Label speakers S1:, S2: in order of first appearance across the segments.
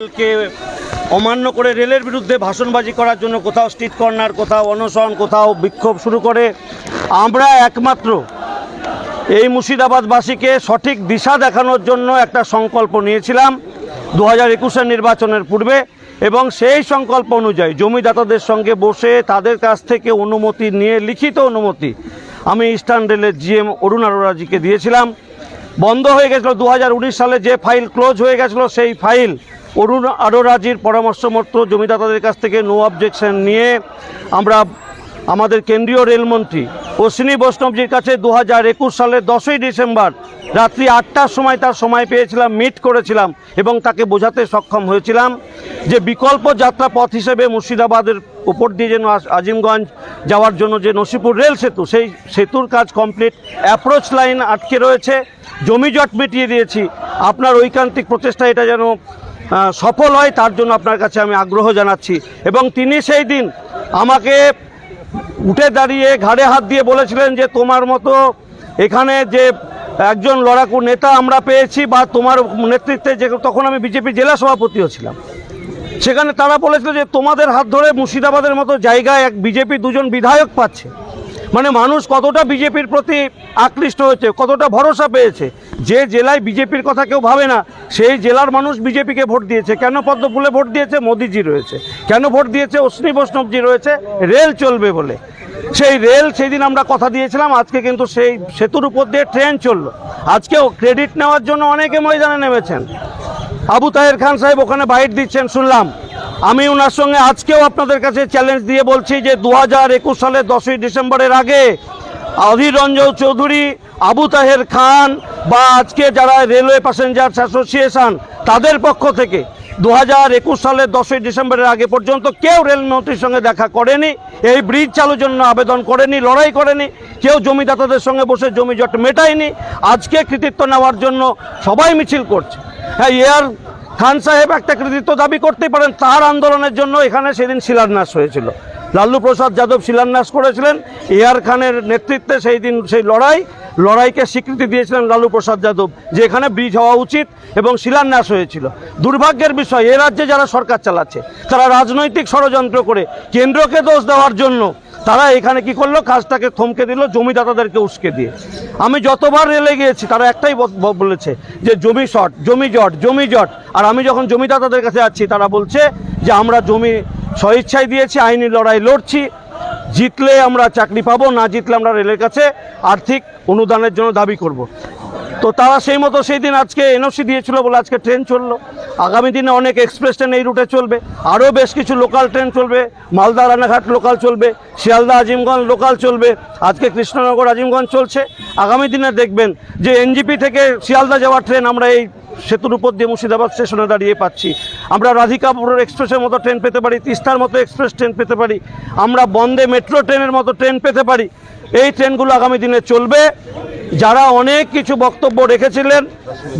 S1: কে অমান্য করে রেলের বিরুদ্ধে ভাষণবাজি করার জন্য কোথাও স্ট্রিট কর্নার কোথাও অনশন, কোথাও বিক্ষোভ শুরু করে, আমরা একমাত্র এই মুর্শিদাবাদবাসীকে সঠিক দিশা দেখানোর জন্য একটা সংকল্প নিয়েছিলাম দু হাজার একুশের নির্বাচনের পূর্বে এবং সেই সংকল্প অনুযায়ী জমিদাতাদের সঙ্গে বসে তাদের কাছ থেকে অনুমতি নিয়ে, লিখিত অনুমতি আমি ইস্টার্ন রেলের জিএম অরুণ আরোরাজিকে দিয়েছিলাম। বন্ধ হয়ে গেছিল দু হাজার উনিশ সালে যে ফাইল ক্লোজ হয়ে গেছিল সেই ফাইল অরুণ আরোরাজির পরামর্শ মতো জমিদাতাদের কাছ থেকে নো অবজেকশন নিয়ে আমরা আমাদের কেন্দ্রীয় রেলমন্ত্রী অশ্বিনী বৈষ্ণবজির কাছে দু হাজার একুশ সালের দশই ডিসেম্বর রাত্রি আটটার সময় তার সময় পেয়েছিলাম মিট করেছিলাম এবং তাকে বোঝাতে সক্ষম হয়েছিলাম যে বিকল্প যাত্রা পথ হিসেবে মুর্শিদাবাদের উপর দিয়ে যেন আজিমগঞ্জ যাওয়ার জন্য যে নসিপুর রেল সেতু, সেই সেতুর কাজ কমপ্লিট অ্যাপ্রোচ লাইন আটকে রয়েছে জমিজট মিটিয়ে দিয়েছি। আপনার ঐকান্তিক প্রচেষ্টা, এটা যেন সফল হয়, তার জন্য আপনার কাছে আমি আগ্রহ জানাচ্ছি। এবং তিনি সেই দিন আমাকে উঠে দাঁড়িয়ে ঘাড়ে হাত দিয়ে বলেছিলেন যে, তোমার মতো এখানে যে একজন লড়াকু নেতা আমরা পেয়েছি বা তোমার নেতৃত্বে যে, তখন আমি বিজেপি জেলা সভাপতিও ছিলাম। সেখানে তারা বলেছিল যে, তোমাদের হাত ধরে মুর্শিদাবাদের মতো জায়গায় এক বিজেপি দুজন বিধায়ক পাচ্ছে। মানে মানুষ কতটা বিজেপির প্রতি আকৃষ্ট হয়েছে, কতটা ভরসা পেয়েছে। যে জেলায় বিজেপির কথা কেউ ভাবে না, সেই জেলার মানুষ বিজেপিকে ভোট দিয়েছে। কেন পদ্মফুলে ভোট দিয়েছে? মোদিজি রয়েছে। কেন ভোট দিয়েছে? অশ্বিনী বৈষ্ণবজি রয়েছে। রেল চলবে বলে। সেই রেল সেই দিন আমরা কথা দিয়েছিলাম, আজকে কিন্তু সেই সেতুর উপর দিয়ে ট্রেন চলল। আজকেও ক্রেডিট নেওয়ার জন্য অনেকে ময়দানে নেমেছেন। আবু তাহের খান সাহেব ওখানে বাইট দিচ্ছেন, শুনলাম। আমি ওনার সঙ্গে আজকেও আপনাদের কাছে চ্যালেঞ্জ দিয়ে বলছি যে দু হাজার একুশ সালের দশই ডিসেম্বরের আগে অধীর রঞ্জন চৌধুরী আবু তাহের খান বা আজকে যারা রেলওয়ে প্যাসেঞ্জার্স অ্যাসোসিয়েশন, তাদের পক্ষ থেকে দু হাজার একুশ সালের দশই ডিসেম্বরের আগে পর্যন্ত কেউ রেলমন্ত্রীর সঙ্গে দেখা করেনি, এই ব্রিজ চালুর জন্য আবেদন করেনি, লড়াই করেনি, কেউ জমিদাতাদের সঙ্গে বসে জমি জট মেটায়নি, আজকে কৃতিত্ব নেওয়ার জন্য সবাই মিছিল করছে। হ্যাঁ এয়ার খান সাহেব একটা কৃতিত্ব দাবি করতে পারেন, তার আন্দোলনের জন্য এখানে সেদিন শিলান্যাস হয়েছিল। লাল্লু প্রসাদ যাদব শিলান্যাস করেছিলেন। এয়ার খানের নেতৃত্বে সেই দিন সেই লড়াই, লড়াইকে স্বীকৃতি দিয়েছিলেন লালু প্রসাদ যাদব, যে এখানে ব্রিজ হওয়া উচিত এবং শিলান্যাস হয়েছিল। দুর্ভাগ্যের বিষয়, এ রাজ্যে যারা সরকার চালাচ্ছে, তারা রাজনৈতিক ষড়যন্ত্র করে কেন্দ্রকে দোষ দেওয়ার জন্য তারা এখানে কি করল? কাজটাকে থমকে দিল, জমিদাতাদেরকে উস্কে দিয়ে। আমি যতবার রেলে গিয়েছি, তারা একটাই বলেছে যে জমি শট জমি জট জমি জট। আর আমি যখন জমিদাতাদের কাছে যাচ্ছি, তারা বলছে যে আমরা জমি স্বইচ্ছায় দিয়েছি আইনি লড়াই লড়ছি জিতলে আমরা চাকরি পাবো, না জিতলে আমরা রেলের কাছে আর্থিক অনুদানের জন্য দাবি করব। তো তারা সেই মতো সেই দিন আজকে এনওসি দিয়েছিল বলে আজকে ট্রেন চলল। আগামী দিনে অনেক এক্সপ্রেস ট্রেন এই রুটে চলবে। আরও বেশ কিছু লোকাল ট্রেন চলবে। মালদা রানাঘাট লোকাল চলবে। শিয়ালদা, আজিমগঞ্জ লোকাল চলবে। আজকে কৃষ্ণনগর, আজিমগঞ্জ চলছে। আগামী দিনে দেখবেন যে এনজিপি থেকে শিয়ালদা যাওয়ার ট্রেন আমরা এই সেতুর উপর দিয়ে মুর্শিদাবাদ স্টেশনে দাঁড়িয়ে পাচ্ছি। আমরা রাধিকাপুর এক্সপ্রেসের মতো ট্রেন পেতে পারি, তিস্তার মতো এক্সপ্রেস ট্রেন পেতে পারি। আমরা বন্দে মেট্রো ট্রেনের মতো ট্রেন পেতে পারি। এই ট্রেনগুলো আগামী দিনে চলবে। যারা অনেক কিছু বক্তব্য রেখেছিলেন,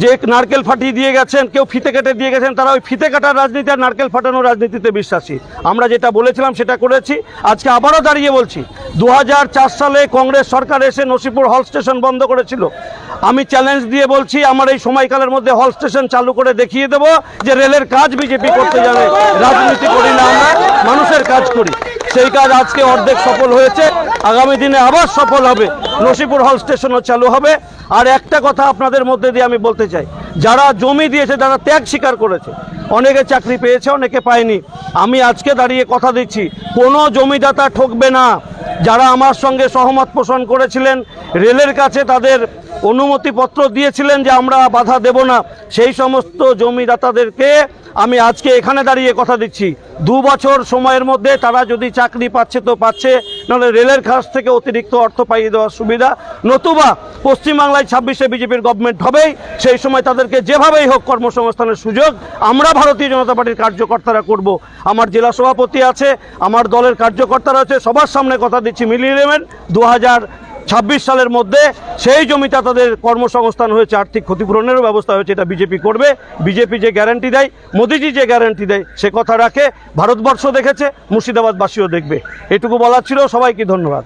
S1: যে নারকেল ফাটিয়ে দিয়ে গেছেন, কেউ ফিতে কেটে দিয়ে গেছেন, তারা ওই ফিতে কাটার রাজনীতি আর নারকেল ফাটানোর রাজনীতিতে বিশ্বাসী। আমরা যেটা বলেছিলাম সেটা করেছি। আজকে আবারও দাঁড়িয়ে বলছি দু হাজার চার সালে কংগ্রেস সরকার এসে নসিপুর হল স্টেশন বন্ধ করেছিল। আমি চ্যালেঞ্জ দিয়ে বলছি, আমার এই সময়কালের মধ্যে হল স্টেশন চালু করে দেখিয়ে দেব যে রেলের কাজ বিজেপি করতে যাবে রাজনীতি করি না আমরা, মানুষের কাজ করি। সেই কাজ আজকে অর্ধেক সফল হয়েছে। আগামী দিনে আবার সফল হবে। নসিপুর হল স্টেশনও চালু হবে। আর একটা কথা আপনাদের মধ্যে দিয়ে আমি বলতে চাই। যারা জমি দিয়েছে, যারা ত্যাগ স্বীকার করেছে, অনেকে চাকরি পেয়েছে, অনেকে পায়নি। আমি আজকে দাঁড়িয়ে কথা দিচ্ছি। কোনো জমিদাতা ঠকবে না। যারা আমার সঙ্গে সহমত পোষণ করেছিলেন, রেলের কাছে তাদের অনুমতিপত্র দিয়েছিলেন যে আমরা বাধা দেব না। সেই সমস্ত জমিদাতাদেরকে আমি আজকে এখানে দাঁড়িয়ে কথা দিচ্ছি। দু বছর সময়ের মধ্যে তারা যদি চাকরি পাচ্ছে তো পাচ্ছে, নাহলে রেলের কাছ থেকে অতিরিক্ত অর্থ পাইয়ে দেওয়ার সুবিধা। নতুবা পশ্চিমবাংলায় ছাব্বিশে বিজেপির গভর্নমেন্ট হবেই, সেই সময় তাদেরকে যেভাবেই হোক কর্মসংস্থানের সুযোগ আমরা ভারতীয় জনতা পার্টির কার্যকর্তারা করব। আমার জেলা সভাপতি আছে, আমার দলের কার্যকর্তারা আছে, সবার সামনে কথা দিচ্ছি। মিলিয়ে নেবেন। দু হাজার ছাব্বিশ সালের মধ্যে সেই জমিটা তাদের কর্মসংস্থান হয়েছে, আর্থিক ক্ষতিপূরণেরও ব্যবস্থা হয়েছে, এটা বিজেপি করবে। বিজেপি যে গ্যারান্টি দেয়, মোদিজি যে গ্যারান্টি দেয়, সে কথা রাখে। ভারতবর্ষ দেখেছে, মুর্শিদাবাদবাসীও দেখবে। এটুকু বলার ছিল, সবাইকে ধন্যবাদ।